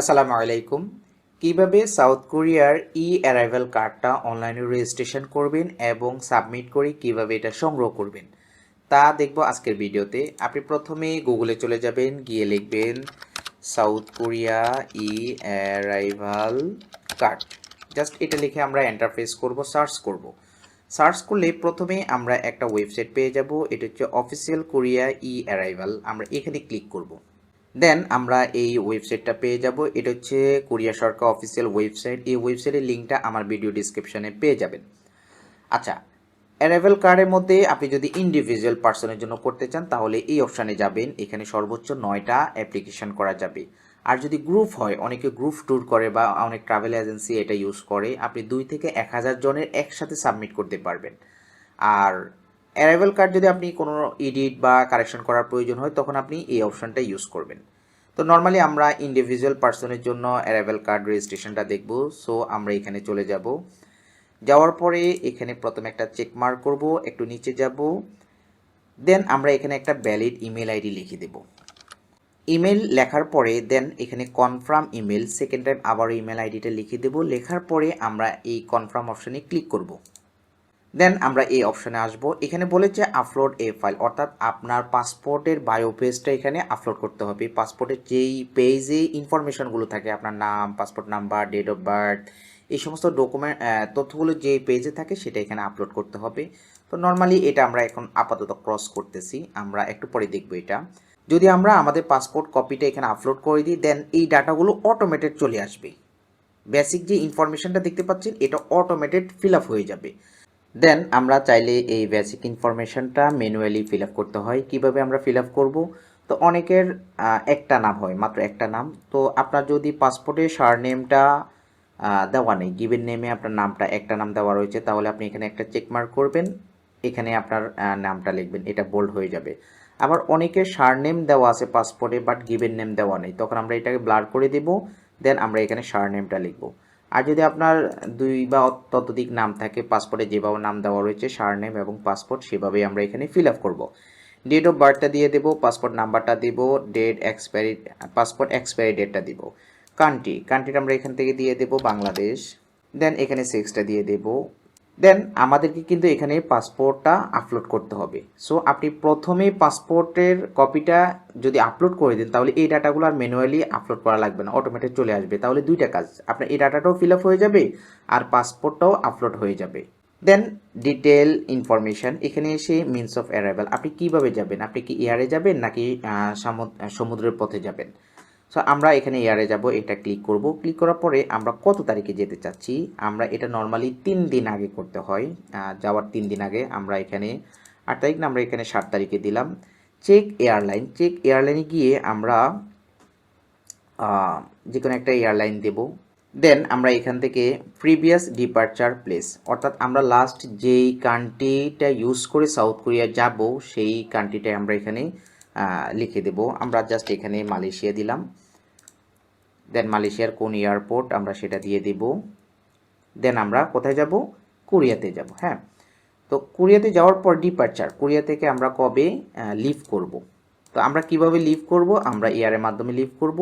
আসসালামু আলাইকুম। কীভাবে সাউথ কোরিয়ার ই অ্যারাইভাল কার্ডটা অনলাইনে রেজিস্ট্রেশন করবেন এবং সাবমিট করে কীভাবে এটা সংগ্রহ করবেন, তা দেখব আজকের ভিডিওতে। আপনি প্রথমে গুগলে চলে যাবেন, গিয়ে লিখবেন south Korea e arrival card just এটা লিখে আমরা এন্টারফেস করব সার্চ করব। সার্চ করলে প্রথমে আমরা একটা ওয়েবসাইট পেয়ে যাব, এটা হচ্ছে অফিসিয়াল কোরিয়া ই অ্যারাইভাল আমরা এখানে ক্লিক করব। দেন আমরা এই ওয়েবসাইটটা পেয়ে যাব। এটা হচ্ছে কোরিয়া সরকার অফিসিয়াল ওয়েবসাইট এই ওয়েবসাইটের লিঙ্কটা আমার ভিডিও ডিসক্রিপশনে পেয়ে যাবেন। আচ্ছা অ্যারাইভেল কার্ডের মধ্যে আপনি যদি ইন্ডিভিজুয়াল পার্সনের জন্য করতে চান, তাহলে এই অপশানে যাবেন। এখানে সর্বোচ্চ নয়টা অ্যাপ্লিকেশন করা যাবে। আর যদি গ্রুপ হয়, অনেকে গ্রুপ ট্যুর করে বা অনেক ট্রাভেল এজেন্সি এটা ইউজ করে, আপনি দুই থেকে এক হাজার জনের একসাথে সাবমিট করতে পারবেন। আর অ্যারাইভেল কার্ড যদি আপনি কোনো এডিট বা কারেকশন করার প্রয়োজন হয়, তখন আপনি এই অপশনটা ইউজ করবেন। তো নর্মালি আমরা ইন্ডিভিজুয়াল পার্সনের জন্য অ্যারাইভেল কার্ড রেজিস্ট্রেশনটা দেখব। সো আমরা এখানে চলে যাব। যাওয়ার পরে এখানে প্রথমে একটা চেক মার্ক করব, একটু নিচে যাব। দেন আমরা এখানে একটা ভ্যালিড ইমেল আইডি লিখে দেব। ইমেল লেখার পরে দেন এখানে কনফার্ম ইমেল সেকেন্ড টাইম আবার ইমেল আইডিটা লিখে দেব। লেখার পরে আমরা এই কনফার্ম অপশানে ক্লিক করব। দেন আমরা এই অপশানে আসব। এখানে বলেছে আপলোড এ ফাইল অর্থাৎ আপনার পাসপোর্টের বায়ো পেজটা এখানে আপলোড করতে হবে। পাসপোর্টের যেই পেজে ইনফরমেশনগুলো থাকে, আপনার নাম passport number date of birth এই সমস্ত ডকুমেন্ট তথ্যগুলো যে পেজে থাকে সেটা এখানে আপলোড করতে হবে। তো নর্মালি এটা আমরা এখন আপাতত ক্রস করতেছি। আমরা একটু পরে দেখব এটা। যদি আমরা আমাদের পাসপোর্ট কপিটা এখানে আপলোড করে দিই দেন এই ডাটাগুলো অটোমেটেড চলে আসবে। বেসিক যে ইনফরমেশনটা দেখতে পাচ্ছেন, এটা অটোমেটেড ফিল আপ হয়ে যাবে। দেন আমরা চাইলে এই বেসিক ইনফরমেশনটা ম্যানুয়ালি ফিল আপ করতে হয়। কীভাবে আমরা ফিল আপ করব? তো অনেকের একটা নাম হয়, মাত্র একটা নাম। তো আপনার যদি পাসপোর্টে সার নেমটা দেওয়া নেই গিভেন নেমে আপনার নামটা, একটা নাম দেওয়া রয়েছে, তাহলে আপনি এখানে একটা চেক মার্ক করবেন। এখানে আপনার নামটা লিখবেন, এটা বোল্ড হয়ে যাবে। আবার অনেকের সার নেম দেওয়া আছে পাসপোর্টে বাট গিভেন নেম দেওয়া নেই। তখন আমরা এটাকে ব্লার করে দেব দেন আমরা এখানে সার নেমটা লিখব। আর যদি আপনার দুই বা ততোধিক নাম থাকে পাসপোর্টে যেভাবে নাম দেওয়া রয়েছে সারনেম এবং পাসপোর্ট সেভাবেই আমরা এখানে ফিল আপ করব। ডেট অফ বার্থটা দিয়ে দেবো পাসপোর্ট নাম্বারটা দেবো ডেট এক্সপায়ারি পাসপোর্ট এক্সপায়ারি ডেটটা দিব। কান্ট্রি কান্ট্রিটা আমরা এখান থেকে দিয়ে দেবো, বাংলাদেশ। দেন এখানে সেক্সটা দিয়ে দেবো। দেন আমাদেরকে কিন্তু এখানে পাসপোর্টটা আপলোড করতে হবে। সো আপনি প্রথমে পাসপোর্টের কপিটা যদি আপলোড করে দেন, তাহলে এই ডাটাগুলো আর ম্যানুয়ালি আপলোড করা লাগবে না অটোমেটিক চলে আসবে। তাহলে দুইটা কাজ, আপনার এই ডাটাটাও ফিল হয়ে যাবে আর পাসপোর্টটাও আপলোড হয়ে যাবে। দেন ডিটেল ইনফরমেশন এখানে এসে মিনস অফ অ্যারাইভাল আপনি কীভাবে যাবেন? আপনি কি এয়ারে যাবেন নাকি সমুদ্রের পথে যাবেন? সো আমরা এখানে এয়ারে যাব, এটা ক্লিক করব। ক্লিক করার পরে আমরা কত তারিখে যেতে চাচ্ছি? আমরা এটা নর্মালি তিন দিন আগে করতে হয়। যাওয়ার তিন দিন আগে আমরা এখানে আট তারিখ না, আমরা এখানে সাত তারিখে দিলাম। চেক এয়ারলাইন চেক এয়ারলাইনে গিয়ে আমরা যে কোনো একটা এয়ারলাইন দেব। দেন আমরা এখান থেকে প্রিভিয়াস ডিপারচার প্লেস অর্থাৎ আমরা লাস্ট যেই কান্ট্রিটা ইউজ করে সাউথ কোরিয়া যাব, সেই কান্ট্রিটাই আমরা এখানে লিখে দেব। আমরা জাস্ট এখানে মালয়েশিয়া দিলাম। দেন মালয়েশিয়ার কোন এয়ারপোর্ট আমরা সেটা দিয়ে দেব। দেন আমরা কোথায় যাব? কোরিয়াতে যাব হ্যাঁ? তো কোরিয়াতে যাওয়ার পর ডিপারচার কোরিয়া থেকে আমরা কবে লিভ করব? তো আমরা কীভাবে লিভ করব? আমরা এয়ারের মাধ্যমে লিভ করব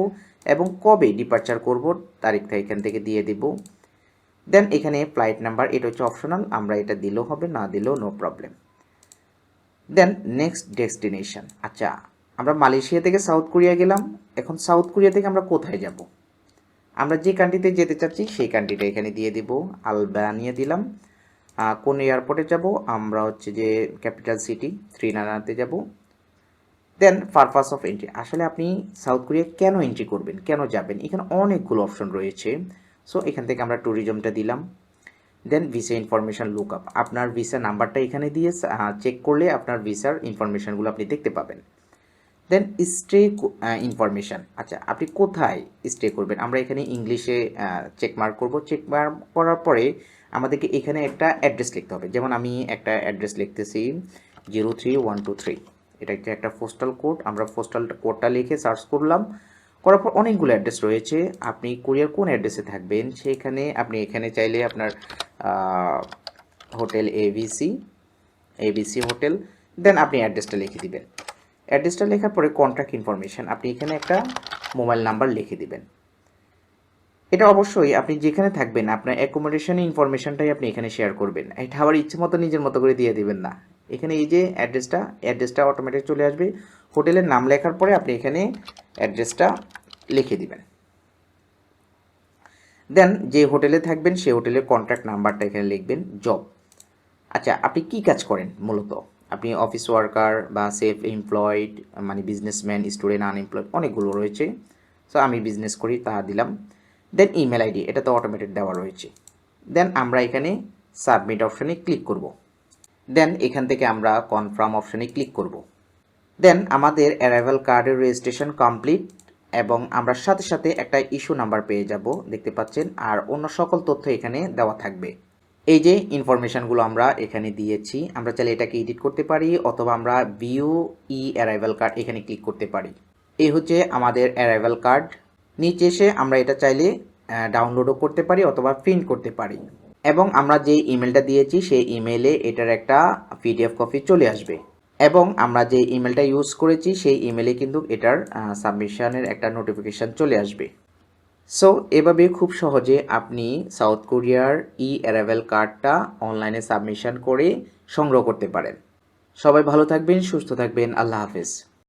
এবং কবে ডিপারচার করব তারিখটা এখান থেকে দিয়ে দেব। দেন এখানে ফ্লাইট নাম্বার এটা হচ্ছে অপশনাল আমরা এটা দিলেও হবে, না দিলেও no problem then next destination আচ্ছা আমরা মালয়েশিয়া থেকে সাউথ কোরিয়া গেলাম। এখন সাউথ কোরিয়া থেকে আমরা কোথায় যাব? আমরা যে কান্ট্রিতে যেতে চাচ্ছি, সেই কান্ট্রিটা এখানে দিয়ে দেব। আলবানিয়া দিলাম। কোন এয়ারপোর্টে যাব? আমরা হচ্ছে যে ক্যাপিটাল সিটি শ্রীনারাতে যাব। দেন পারপাস অফ এন্ট্রি আসলে আপনি সাউথ কোরিয়া কেন এন্ট্রি করবেন? কেন যাবেন? এখানে অনেকগুলো অপশন রয়েছে। সো এখান থেকে আমরা ট্যুরিজমটা দিলাম। Then visa information look up আপনার ভিসা নাম্বারটা এখানে দিয়ে চেক করলে আপনার ভিসার ইনফরমেশনগুলো আপনি দেখতে পাবেন। দেন স্টে ইনফরমেশন আচ্ছা আপনি কোথায় স্টে করবেন? আমরা এখানে ইংলিশে চেক মার্ক করব। চেক মার্ক করার পরে আমাদেরকে এখানে একটা অ্যাড্রেস লিখতে হবে। যেমন আমি একটা অ্যাড্রেস লিখতেছি zero three one two three এটা একটা পোস্টাল কোড আমরা পোস্টাল কোডটা লিখে সার্চ করলাম। করার পর অনেকগুলো অ্যাড্রেস রয়েছে। আপনি কোরিয়ার কোন অ্যাড্রেসে থাকবেন, সেখানে আপনি এখানে চাইলে আপনার hotel ABC ABC hotel then আপনি অ্যাড্রেসটা লিখে দিবেন। অ্যাড্রেসটা লেখার পরে কন্ট্যাক্ট ইনফরমেশন আপনি এখানে একটা মোবাইল নাম্বার লিখে দিবেন। এটা অবশ্যই আপনি যেখানে থাকবেন, আপনার অ্যাকোমোডেশন ইনফরমেশনটাই আপনি এখানে শেয়ার করবেন। এটা আবার ইচ্ছে মতো নিজের মতো করে দিয়ে দিবেন না। এখানে এই যে অ্যাড্রেসটা অ্যাড্রেসটা অটোমেটিক চলে আসবে। হোটেলের নাম লেখার পরে আপনি এখানে অ্যাড্রেসটা লিখে দিবেন। দেন যে হোটেলে থাকবেন সেই হোটেলের কন্ট্যাক্ট নাম্বারটা এখানে লিখবেন জব আচ্ছা আপনি কি কাজ করেন মূলত? আপনি অফিস ওয়ার্কার বা সেফ এমপ্লয়েড মানে বিজনেসম্যান স্টুডেন্ট আনএমপ্লয়েড অনেকগুলো রয়েছে। সো আমি বিজনেস করি তা দিলাম। দেন ইমেল আইডি এটা তো অটোমেটেড দেওয়া রয়েছে। দেন আমরা এখানে সাবমিট অপশানে ক্লিক করব। দেন এখান থেকে আমরা কনফার্ম অপশানে ক্লিক করব। দেন আমাদের অ্যারাইভাল কার্ডের রেজিস্ট্রেশন কমপ্লিট এবং আমরা সাথে সাথে একটা ইস্যু নাম্বার পেয়ে যাব। দেখতে পাচ্ছেন, আর অন্য সকল তথ্য এখানে দেওয়া থাকবে। এই যে ইনফরমেশনগুলো আমরা এখানে দিয়েছি, আমরা চাইলে এটাকে এডিট করতে পারি অথবা আমরা ভিউ ই অ্যারাইভাল কার্ড এখানে ক্লিক করতে পারি। এই হচ্ছে আমাদের অ্যারাইভাল কার্ড নিচে এসে আমরা এটা চাইলে ডাউনলোডও করতে পারি অথবা প্রিন্ট করতে পারি। এবং আমরা যে ইমেলটা দিয়েছি, সেই ইমেলে এটার একটা পিডিএফ কপি চলে আসবে। এবং আমরা যে ইমেলটা ইউজ করেছি, সেই ইমেলে কিন্তু এটার সাবমিশনের একটা নোটিফিকেশান চলে আসবে। সো এভাবে খুব সহজে আপনি সাউথ কোরিয়ার ই অ্যারাইভেল কার্ডটা অনলাইনে সাবমিশন করে সংগ্রহ করতে পারেন। সবাই ভালো থাকবেন, সুস্থ থাকবেন, আল্লাহ হাফেজ।